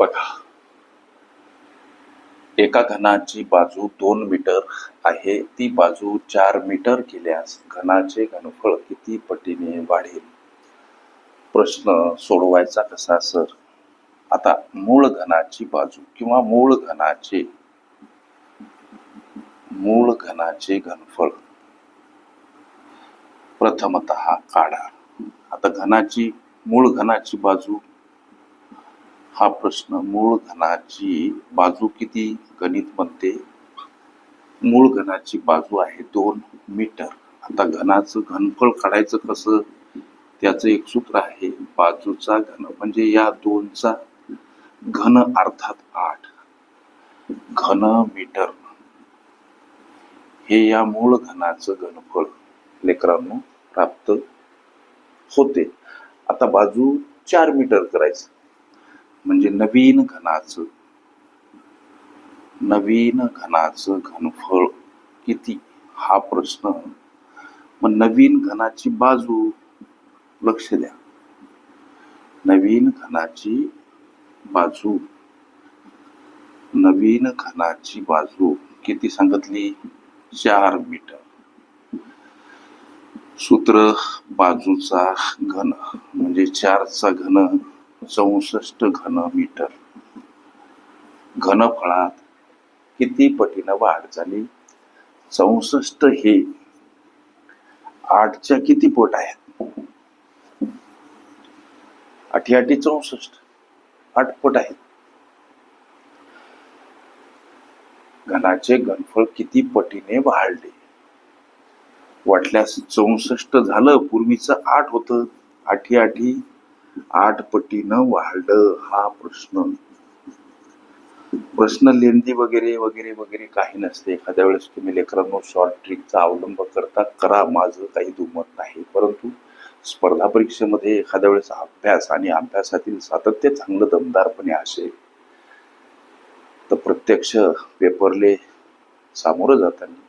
बघा. एका घनाची बाजू दोन मीटर आहे ती बाजू चार मीटर केल्यास घनाचे घनफळ किती पटीने वाढेल? प्रश्न सोडवायचा कसा सर? आता मूळ घनाची बाजू किंवा मूळ घनाचे मूळ घनाचे घनफळ प्रथमत काढा. आता घनाची मूळ घनाची बाजू हा प्रश्न मूळ घनाची बाजू किती? गणित म्हणते. मूळ घनाची बाजू आहे दोन मीटर. आता घनाचं घनफळ काढायचं कसं? त्याचं एक सूत्र आहे बाजूचा घन म्हणजे या दोनचा घन अर्थात आठ. घन मीटर. हे या मूळ घनाचं घनफळ लेकरांना प्राप्त होते. आता बाजू चार मीटर करायचं. म्हणजे नवीन घनाचं. नवीन घनाचं घनफळ किती? हा प्रश्न. मग नवीन घनाची बाजू लक्ष द्या. नवीन घनाची बाजू. नवीन घनाची बाजू किती सांगितली? चार मीटर. सूत्र बाजूचा घन म्हणजे चारचा घन चौसष्ट घन मीटर घनफळात किती पटीनं वाढ झाली? चौसष्ट हे आठच्या किती पोट आहेत? आठी आठी चौसष्ट आठ पट आहेत. घनाचे घनफळ किती पटीने वाढले? वाटल्यास चौसष्ट झालं पूर्वीचं आठ होतं. आठी आठी आठ पटीनं वाढलं हा प्रश्न. प्रश्न लेंदी वगैरे वगैरे वगैरे काही नसते. एखाद्या वेळेस तुम्ही लेकरांनो शॉर्ट ट्रिकचा अवलंब करता करा. माझं काही दुमत नाही. परंतु स्पर्धा परीक्षेमध्ये एखाद्या वेळेस अभ्यास आणि अभ्यासातील सातत्य चांगलं दमदारपणे असेल तर प्रत्यक्ष पेपरले सामोरं जाताना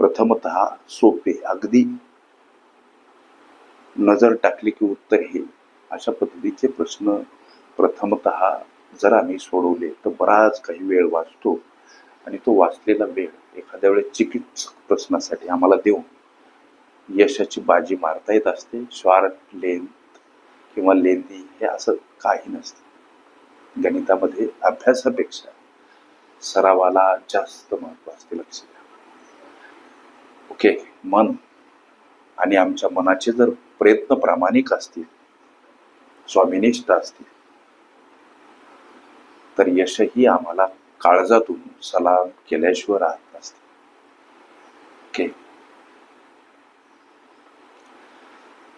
प्रथमत सोपे अगदी नजर टाकली की उत्तर हे. अशा पद्धतीचे प्रश्न प्रथमत जर आम्ही सोडवले तर बराच काही वेळ वाचतो आणि तो वाचलेला वेळ एखाद्या वेळेस चिकित्सक प्रश्नासाठी आम्हाला देऊन यशाची बाजी मारता येत असते. शॉर्ट लेंथ किंवा लेंदी हे असं काही नसतं. गणितामध्ये अभ्यासापेक्षा सरावाला जास्त महत्त्व असते लक्ष द्या. ओके मन आणि आमच्या मनाचे जर प्रयत्न प्रामाणिक असतील स्वामिनिष्ठ असतील. तर यशही आम्हाला काळजातून सलाम केल्याशिवाय राहत नसते.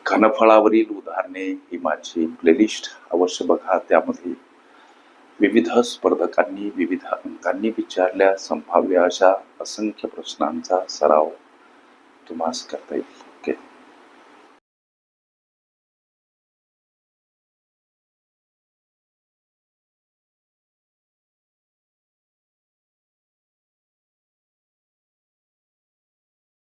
घनफळावरील उदाहरणे ही माझी प्लेलिस्ट अवश्य बघा. त्यामध्ये विविध स्पर्धकांनी विविध अंकांनी विचारल्या संभाव्य अशा असंख्य प्रश्नांचा सराव तुम्हाला करता येईल.